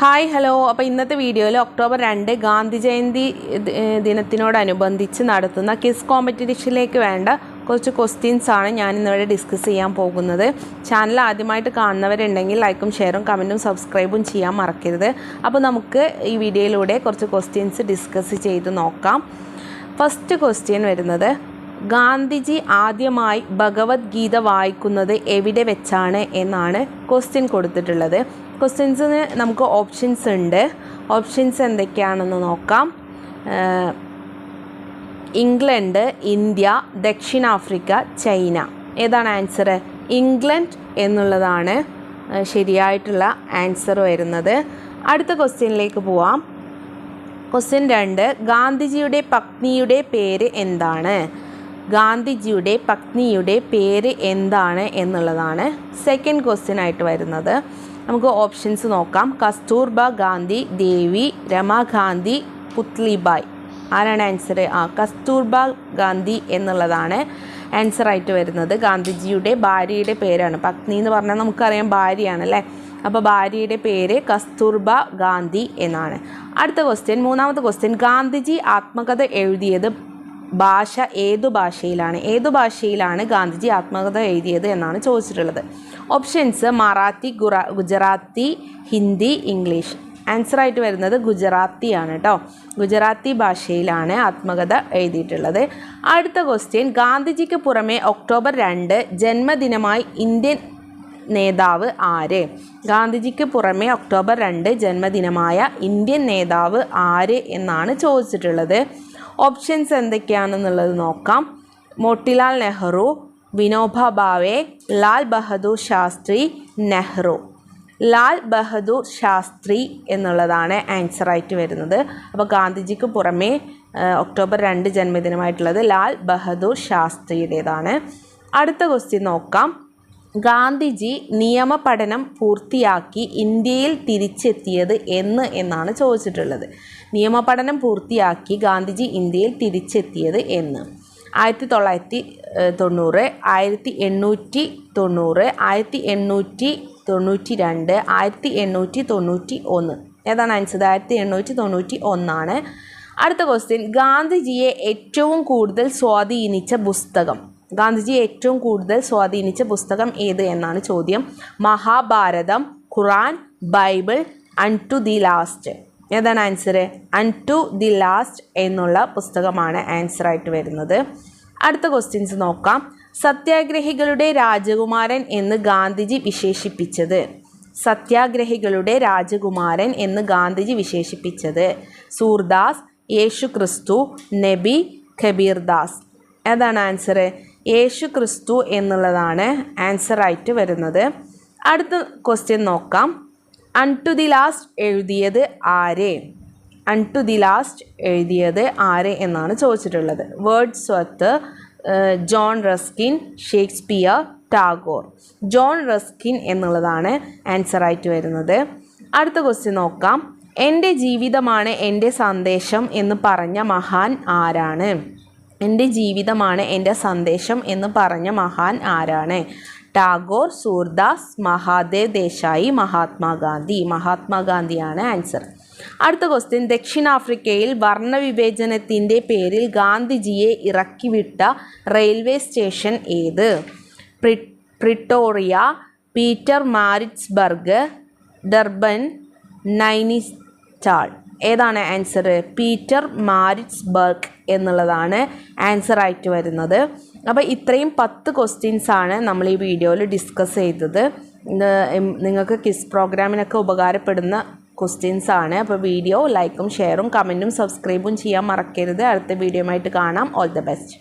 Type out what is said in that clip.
Hi hello. അപ്പോൾ ഇന്നത്തെ വീഡിയോയിൽ ഒക്ടോബർ രണ്ട് ഗാന്ധി ജയന്തി ദിനത്തിനോടനുബന്ധിച്ച് നടത്തുന്ന കിസ് കോമ്പറ്റീഷനിലേക്ക് വേണ്ട കുറച്ച് ക്വസ്റ്റ്യൻസ് ആണ് ഞാൻ ഇന്നിവിടെ ഡിസ്കസ് ചെയ്യാൻ പോകുന്നത്. ചാനൽ ആദ്യമായിട്ട് കാണുന്നവരുണ്ടെങ്കിൽ ലൈക്കും ഷെയറും കമന്റും സബ്സ്ക്രൈബും ചെയ്യാൻ മറക്കരുത്. അപ്പോൾ നമുക്ക് ഈ വീഡിയോയിലൂടെ കുറച്ച് ക്വസ്റ്റ്യൻസ് ഡിസ്കസ് ചെയ്ത് നോക്കാം. ഫസ്റ്റ് ക്വസ്റ്റ്യൻ വരുന്നത് ഗാന്ധിജി ആദ്യമായി ഭഗവത്ഗീത വായിക്കുന്നത് എവിടെ വെച്ചാണ് എന്നാണ് ക്വസ്റ്റ്യൻ കൊടുത്തിട്ടുള്ളത്. ക്വസ്റ്റ്യൻസിന് നമുക്ക് ഓപ്ഷൻസ് ഉണ്ട്. ഓപ്ഷൻസ് എന്തൊക്കെയാണെന്ന് നോക്കാം. ഇംഗ്ലണ്ട് ഇന്ത്യ ദക്ഷിണാഫ്രിക്ക ചൈന. ഏതാണ് ആൻസർ ഇംഗ്ലണ്ട് എന്നുള്ളതാണ് ശരിയായിട്ടുള്ള ആൻസർ വരുന്നത്. അടുത്ത ക്വസ്റ്റ്യനിലേക്ക് പോവാം. ക്വസ്റ്റ്യൻ രണ്ട് ഗാന്ധിജിയുടെ പത്നിയുടെ പേര് എന്താണ്? ഗാന്ധിജിയുടെ പത്നിയുടെ പേര് എന്താണ് എന്നുള്ളതാണ് സെക്കൻഡ് ക്വസ്റ്റ്യൻ ആയിട്ട് വരുന്നത്. നമുക്ക് ഓപ്ഷൻസ് നോക്കാം. കസ്തൂർബ ഗാന്ധി ദേവി രമാഗാന്ധി പുത്ലിബായ്. ആരാണ് ആൻസർ ആ കസ്തൂർബ ഗാന്ധി എന്നുള്ളതാണ് ആൻസർ ആയിട്ട് വരുന്നത്. ഗാന്ധിജിയുടെ ഭാര്യയുടെ പേരാണ്. പത്നി എന്ന് പറഞ്ഞാൽ നമുക്കറിയാം ഭാര്യയാണ് അല്ലേ? അപ്പോൾ ഭാര്യയുടെ പേര് കസ്തൂർബ ഗാന്ധി എന്നാണ്. അടുത്ത ക്വസ്റ്റ്യൻ മൂന്നാമത്തെ ക്വസ്റ്റ്യൻ ഗാന്ധിജി ആത്മകഥ എഴുതിയത് ഭാഷ ഏതു ഭാഷയിലാണ്? ഏതു ഭാഷയിലാണ് ഗാന്ധിജി ആത്മകഥ എഴുതിയത് എന്നാണ് ചോദിച്ചിട്ടുള്ളത്. Options Marathi Gujarati Hindi English. Answer ആയിട്ട് വരുന്നത് ഗുജറാത്തിയാണ് കേട്ടോ ഗുജറാത്തി ഭാഷയിലാണ് ആത്മകഥ എഴുതിയിട്ടുള്ളത്. അടുത്ത ക്വസ്റ്റ്യൻ ഗാന്ധിജിക്ക് പുറമെ ഒക്ടോബർ രണ്ട് ജന്മദിനമായി ഇന്ത്യൻ നേതാവ് ആര്? ഗാന്ധിജിക്ക് പുറമെ ഒക്ടോബർ രണ്ട് ജന്മദിനമായ ഇന്ത്യൻ നേതാവ് ആര് എന്നാണ് ചോദിച്ചിട്ടുള്ളത്. ഓപ്ഷൻസ് എന്തൊക്കെയാണെന്നുള്ളത് നോക്കാം. മോട്ടിലാൽ നെഹ്റു വിനോബ ഭാവെ ലാൽ ബഹദൂർ ശാസ്ത്രി നെഹ്റു. ലാൽ ബഹദൂർ ശാസ്ത്രി എന്നുള്ളതാണ് ആൻസറായിട്ട് വരുന്നത്. അപ്പോൾ ഗാന്ധിജിക്ക് പുറമേ ഒക്ടോബർ രണ്ട് ജന്മദിനമായിട്ടുള്ളത് ലാൽ ബഹദൂർ ശാസ്ത്രിയുടേതാണ്. അടുത്ത ക്വസ്റ്റ്യൻ നോക്കാം. ഗാന്ധിജി നിയമ പഠനം പൂർത്തിയാക്കി ഇന്ത്യയിൽ തിരിച്ചെത്തിയത് എന്ന് എന്നാണ് ചോദിച്ചിട്ടുള്ളത്. നിയമ പഠനം പൂർത്തിയാക്കി ഗാന്ധിജി ഇന്ത്യയിൽ തിരിച്ചെത്തിയത് എന്ന്. ആയിരത്തി തൊള്ളായിരത്തി തൊണ്ണൂറ് ആയിരത്തി എണ്ണൂറ്റി തൊണ്ണൂറ് ആയിരത്തി എണ്ണൂറ്റി തൊണ്ണൂറ്റി രണ്ട് ആയിരത്തി എണ്ണൂറ്റി തൊണ്ണൂറ്റി ഒന്ന് ഏതാണ് ആൻസർ ആയിരത്തി എണ്ണൂറ്റി തൊണ്ണൂറ്റി ഒന്നാണ് അടുത്ത ക്വസ്റ്റ്യൻ ഗാന്ധിജിയെ ഏറ്റവും കൂടുതൽ സ്വാധീനിച്ച പുസ്തകം. ഗാന്ധിജിയെ ഏറ്റവും കൂടുതൽ സ്വാധീനിച്ച പുസ്തകം ഏത് എന്നാണ് ചോദ്യം. Mahabharatam Quran Bible unto the last ഏതാണ് answer unto the last എന്നുള്ള പുസ്തകമാണ് ആൻസർ ആയിട്ട് വരുന്നത്. അടുത്ത ക്വസ്റ്റ്യൻസ് നോക്കാം. സത്യാഗ്രഹികളുടെ രാജകുമാരൻ എന്ന് ഗാന്ധിജി വിശേഷിപ്പിച്ചത്. സത്യാഗ്രഹികളുടെ രാജകുമാരൻ എന്ന് ഗാന്ധിജി വിശേഷിപ്പിച്ചത്. സൂർദാസ് യേശു ക്രിസ്തു നബി ഖബീർദാസ് ഏതാണ് ആൻസർ യേശു ക്രിസ്തു എന്നുള്ളതാണ് ആൻസർ ആയിട്ട് വരുന്നത്. അടുത്ത ക്വസ്റ്റ്യൻ നോക്കാം. അൺ ടു ദി ലാസ്റ്റ് എഴുതിയത് ആരെ? അൺ ടു ദി ലാസ്റ്റ് എഴുതിയത് ആരെ എന്നാണ് ചോദിച്ചിട്ടുള്ളത്. Wordsworth John Ruskin Shakespeare Tagore John Ruskin എന്നുള്ളതാണ് ആൻസർ ആയിട്ട് വരുന്നത്. അടുത്ത ക്വസ്റ്റ്യൻ നോക്കാം. എന്റെ ജീവിതമാണ് എന്റെ സന്ദേശം എന്ന് പറഞ്ഞ മഹാൻ ആരാണ്? എന്റെ ജീവിതമാണ് എന്റെ സന്ദേശം എന്ന് പറഞ്ഞ മഹാൻ ആരാണ്? ടാഗോർ സൂർദാസ് മഹാദേവ് ദേശായി മഹാത്മാഗാന്ധി. മഹാത്മാഗാന്ധിയാണ് ആൻസർ അടുത്ത ക്വസ്റ്റ്യൻ ദക്ഷിണാഫ്രിക്കയിൽ വർണവിവേചനത്തിന്റെ പേരിൽ ഗാന്ധിജിയെ ഇറക്കിവിട്ട റെയിൽവേ സ്റ്റേഷൻ ഏത്? പ്രി പ്രിട്ടോറിയ പീറ്റർ മാരിറ്റ്സ്ബർഗ് ഡർബൻ നൈനിസ്റ്റാൾ ഏതാണ് ആൻസർ പീറ്റർ മാരിറ്റ്സ്ബർഗ് എന്നുള്ളതാണ് ആൻസർ ആയിട്ട് വരുന്നത്. അപ്പോൾ ഇത്രയും പത്ത് ക്വസ്റ്റ്യൻസാണ് നമ്മൾ ഈ വീഡിയോയിൽ ഡിസ്കസ് ചെയ്തത്. നിങ്ങൾക്ക് കിസ് പ്രോഗ്രാമിനൊക്കെ ഉപകാരപ്പെടുന്ന ക്വസ്റ്റ്യൻസ് ആണ്. അപ്പോൾ വീഡിയോ ലൈക്കും ഷെയറും കമന്റും സബ്സ്ക്രൈബും ചെയ്യാൻ മറക്കരുത്. അടുത്ത വീഡിയോ ആയിട്ട് കാണാം. All the best